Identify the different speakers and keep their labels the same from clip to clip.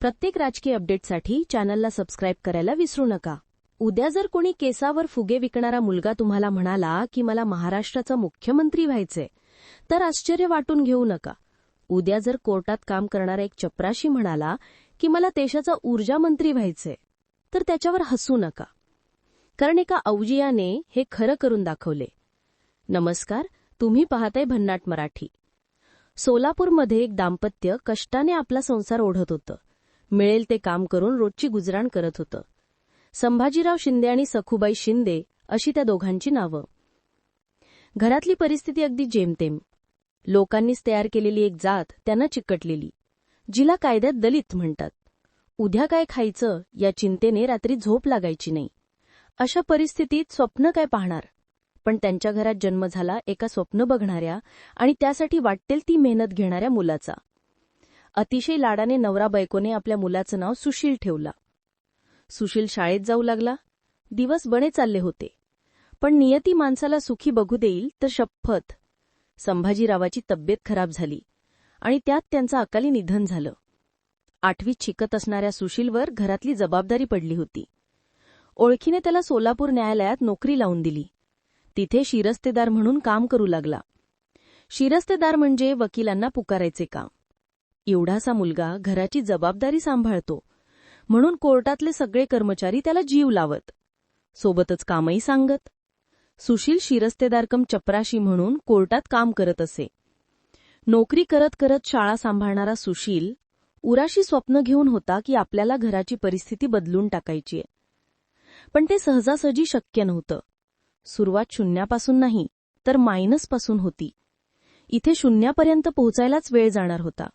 Speaker 1: प्रत्येक राजकीय अपडेटसाठी चॅनलला सबस्क्राईब करायला विसरू नका. उद्या जर कोणी केसावर फुगे विकणारा मुलगा तुम्हाला म्हणाला की मला महाराष्ट्राचा मुख्यमंत्री व्हायचंय तर आश्चर्य वाटून घेऊ नका. उद्या जर कोर्टात काम करणारा एक चपराशी म्हणाला की मला देशाचा ऊर्जा मंत्री व्हायचंय तर त्याच्यावर हसू नका. कारण एका अवजियाने हे खरं करून दाखवले. नमस्कार तुम्ही पाहताय भन्नाट मराठी. सोलापूरमध्ये एक दाम्पत्य कष्टाने आपला संसार ओढत होतं. मिळेल ते काम करून रोजची गुजराण करत होतं. संभाजीराव शिंदे आणि सखुबाई शिंदे अशी त्या दोघांची नावं. घरातली परिस्थिती अगदी जेमतेम. लोकांनीच तयार केलेली एक जात त्यांना चिकटलेली. जिला कायद्यात दलित म्हणतात. उद्या काय खायचं या चिंतेने रात्री झोप लागायची नाही. अशा परिस्थितीत स्वप्न काय पाहणार? पण त्यांच्या घरात जन्म झाला एका स्वप्न बघणाऱ्या आणि त्यासाठी वाटेल ती मेहनत घेणाऱ्या मुलाचा. अतिशय लाडाने नवरा बायकोने आपल्या मुलाचं नाव सुशील ठेवला. सुशील शाळेत जाऊ लागला. दिवस बणे चालले होते. पण नियती माणसाला सुखी बघू देईल तर शपथ. संभाजीरावाची तब्येत खराब झाली आणि त्यात त्यांचं अकाली निधन झालं. आठवीत शिकत असणाऱ्या सुशीलवर घरातली जबाबदारी पडली होती. ओळखीने त्याला सोलापूर न्यायालयात नोकरी लावून दिली. तिथे शिरस्तेदार म्हणून काम करू लागला. शिरस्तेदार म्हणजे वकिलांना पुकारायचे काम. एवढासा मुलगा घराची जबाबदारी सांभाळतो. म्हणून कोर्टातले सगळे कर्मचारी त्याला जीव लावत. सोबतच कामही सांगत. सुशील शिरस्तेदारकम चपराशी म्हणून कोर्टात काम करत असे. नोकरी करत करत शाळा सांभाळणारा सुशील उराशी स्वप्न घेऊन होता की आपल्याला घराची परिस्थिती बदलून टाकायची पण ते सहजासहजी शक्य नव्हतं. सुरुवात शून्यापासून नाही तर मायनसपासून होती. इथे शून्यापर्यंत पोहोचायलाच वेळ जाणार होता.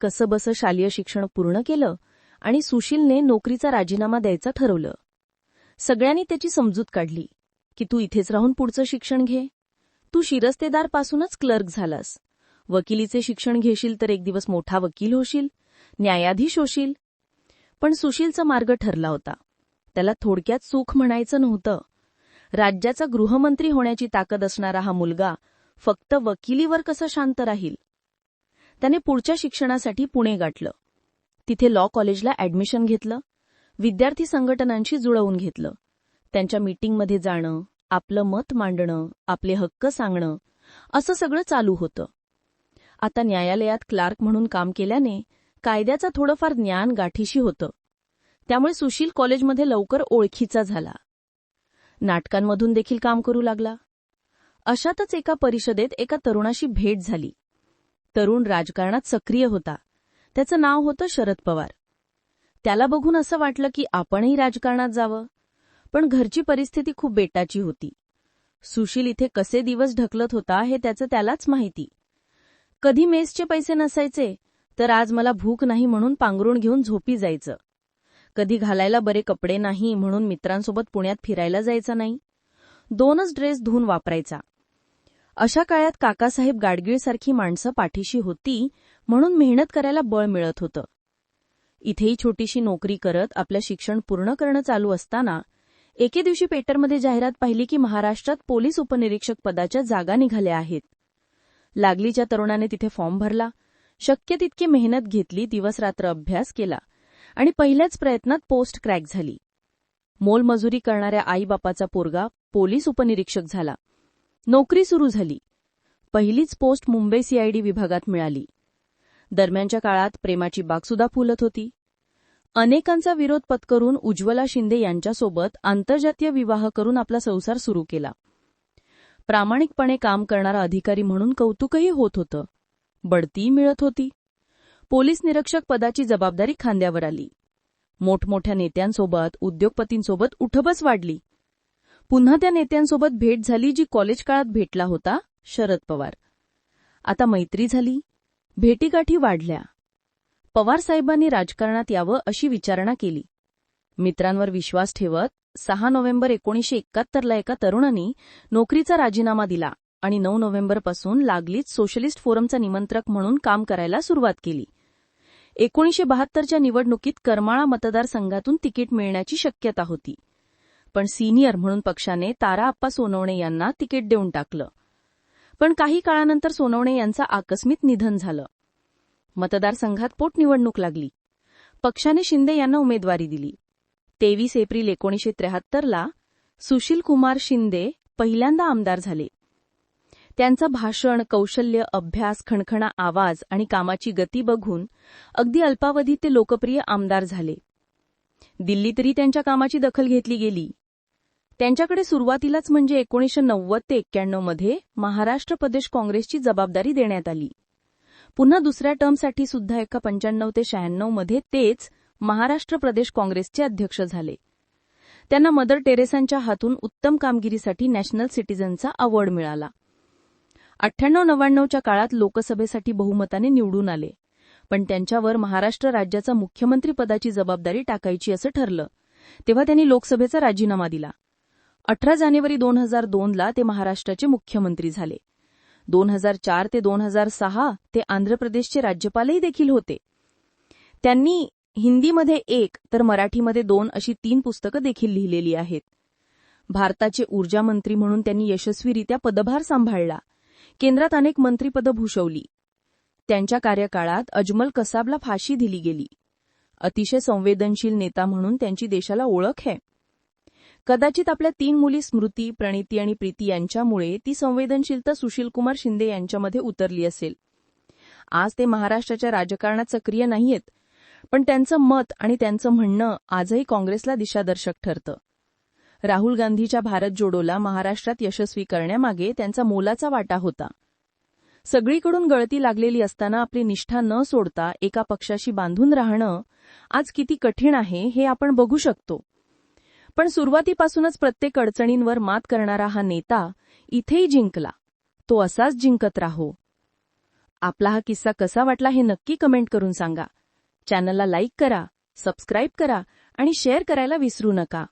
Speaker 1: कसंबसं शालेय शिक्षण पूर्ण केलं आणि सुशीलने नोकरीचा राजीनामा द्यायचं ठरवलं. सगळ्यांनी त्याची समजूत काढली की तू इथेच राहून पुढचं शिक्षण घे. तू शिरस्तेदारपासूनच क्लर्क झालास. वकिलीचे शिक्षण घेशील तर एक दिवस मोठा वकील होशील न्यायाधीश होशील. पण सुशीलचा मार्ग ठरला होता. त्याला थोडक्यात सुख म्हणायचं नव्हतं. राज्याचा गृहमंत्री होण्याची ताकद असणारा हा मुलगा फक्त वकिलीवर कसं शांत राहील? त्याने पुढच्या शिक्षणासाठी पुणे गाठलं. तिथे लॉ कॉलेजला ऍडमिशन घेतलं. विद्यार्थी संघटनांशी जुळवून घेतलं. त्यांच्या मीटिंगमध्ये जाणं आपलं मत मांडणं आपले हक्क सांगणं असं सगळं चालू होतं. आता न्यायालयात क्लार्क म्हणून काम केल्याने कायद्याचं थोडंफार ज्ञान गाठीशी होतं. त्यामुळे सुशील कॉलेजमध्ये लवकर ओळखीचा झाला. नाटकांमधून देखील काम करू लागला. अशातच एका परिषदेत एका तरुणाशी भेट झाली. तरुण राजकारणात सक्रिय होता. त्याचं नाव होतं शरद पवार. त्याला बघून असं वाटलं की आपणही राजकारणात जावं. पण घरची परिस्थिती खूप बेटाची होती. सुशील इथे कसे दिवस ढकलत होता हे त्याचं त्यालाच माहिती. कधी मेसचे पैसे नसायचे तर आज मला भूक नाही म्हणून पांघरुण घेऊन झोपी जायचं. कधी घालायला बरे कपडे नाही म्हणून मित्रांसोबत पुण्यात फिरायला जायचं नाही. दोनच ड्रेस धुवून वापरायचा. अशा काळात काकासाहेब गाडगीळसारखी माणसं पाठीशी होती म्हणून मेहनत करायला बळ मिळत होतं. इथेही छोटीशी नोकरी करत आपलं शिक्षण पूर्ण करणं चालू असताना एके दिवशी पेटरमध्ये जाहिरात पाहिली की महाराष्ट्रात पोलीस उपनिरीक्षक पदाच्या जागा निघाल्या आहेत. लागलीच्या तरुणाने तिथे फॉर्म भरला. शक्य तितकी मेहनत घेतली दिवसरात्र अभ्यास केला आणि पहिल्याच प्रयत्नात पोस्ट क्रॅक झाली. मोलमजुरी करणाऱ्या आईबापाचा पोरगा पोलीस उपनिरीक्षक झाला. नोकरी सुरू झाली. पहिलीच पोस्ट मुंबई सीआयडी विभागात मिळाली. दरम्यानच्या काळात प्रेमाची बागसुद्धा फुलत होती. अनेकांचा विरोध पत्करून उज्ज्वला शिंदे यांच्यासोबत आंतरजातीय विवाह करून आपला संसार सुरू केला. प्रामाणिकपणे काम करणारा अधिकारी म्हणून कौतुकही होत होतं. बढती मिळत होती. पोलीस निरीक्षक पदाची जबाबदारी खांद्यावर आली. मोठमोठ्या नेत्यांसोबत उद्योगपतींसोबत उठबस वाढली. पुन्हा त्या नेत्यांसोबत भेट झाली जी कॉलेज काळात भेटला होता शरद पवार. आता मैत्री झाली. भेटीगाठी वाढल्या. पवार साहेबांनी राजकारणात यावं अशी विचारणा केली. मित्रांवर विश्वास ठेवत सहा नोव्हेंबर एकोणीशे एकाहत्तरला एका तरुणांनी नोकरीचा राजीनामा दिला आणि नऊ नोव्हेंबरपासून लागलीच सोशलिस्ट फोरमचा निमंत्रक म्हणून काम करायला सुरुवात केली. एकोणीशे बहात्तरच्या निवडणुकीत करमाळा मतदारसंघातून तिकीट मिळण्याची शक्यता होती. पण सिनियर म्हणून पक्षाने तारा आप्पा सोनवणे यांना तिकीट देऊन टाकलं. पण काही काळानंतर सोनवणे यांचं आकस्मिक निधन झालं. मतदारसंघात पोटनिवडणूक लागली. पक्षाने शिंदे यांना उमेदवारी दिली. तेवीस एप्रिल एकोणीसशे त्र्याहत्तरला सुशील कुमार शिंदे पहिल्यांदा आमदार झाले. त्यांचं भाषण कौशल्य अभ्यास खणखणा आवाज आणि कामाची गती बघून अगदी अल्पावधीत ते लोकप्रिय आमदार झाले. दिल्लीतही त्यांच्या कामाची दखल घेतली गेली. त्यांच्याकडे सुरुवातीलाच म्हणजे एकोणीसशे नव्वद ते एक्क्याण्णवमध्ये महाराष्ट्र प्रदेश काँग्रेसची जबाबदारी देण्यात आली. पुन्हा दुसऱ्या टर्मसाठी सुद्धा एका पंच्याण्णव ते शहाण्णवमध्ये तेच महाराष्ट्र प्रदेश काँग्रेसचे अध्यक्ष झाले. त्यांना मदर टेरेसांच्या हातून उत्तम कामगिरीसाठी नॅशनल सिटीझनचा अवॉर्ड मिळाला. अठ्ठ्याण्णव नव्याण्णवच्या काळात लोकसभेसाठी बहुमताने निवडून आले. पण त्यांच्यावर महाराष्ट्र राज्याचा मुख्यमंत्रीपदाची जबाबदारी टाकायची असं ठरलं. तेव्हा त्यांनी लोकसभेचा राजीनामा दिला. अठरा जानेवारी दोन हजार दोनला ते महाराष्ट्राचे मुख्यमंत्री झाले. दोन हजार चार ते दोन हजार सहा ते आंध्र प्रदेशचे राज्यपालही देखील होते. त्यांनी हिंदीमध्ये एक तर मराठीमध्ये दोन अशी तीन पुस्तकं देखील लिहिलेली आहेत. भारताचे ऊर्जा मंत्री म्हणून त्यांनी यशस्वीरित्या पदभार सांभाळला. केंद्रात अनेक मंत्रीपदं भूषवली. त्यांच्या कार्यकाळात अजमल कसाबला फाशी दिली गेली. अतिशय संवेदनशील नेता म्हणून त्यांची देशाला ओळख आहे. कदाचित आपल्या तीन मुली स्मृती प्रणिती आणि प्रीती यांच्यामुळे ती संवेदनशीलता सुशीलकुमार शिंदे यांच्यामध्ये उतरली असेल. आज ते महाराष्ट्राच्या राजकारणात सक्रिय नाहीयेत पण त्यांचं मत आणि त्यांचं म्हणणं आजही काँग्रेसला दिशादर्शक ठरतं. राहुल गांधीच्या भारत जोडोला महाराष्ट्रात यशस्वी करण्यामागे त्यांचा मोलाचा वाटा होता. सगळीकडून गळती लागलेली असताना आपली निष्ठा न सोडता एका पक्षाशी बांधून राहणं आज किती कठीण आहे हे आपण बघू शकतो. पण सुरुवातीपासूनच प्रत्येक अडचणींवर मात करणारा हा नेता इथेही जिंकला. तो असाच जिंकत राहो. आपला हा किस्सा कसा वाटला हे नक्की कमेंट करून सांगा. चॅनलला लाईक करा सबस्क्राईब करा आणि शेअर करायला विसरू नका.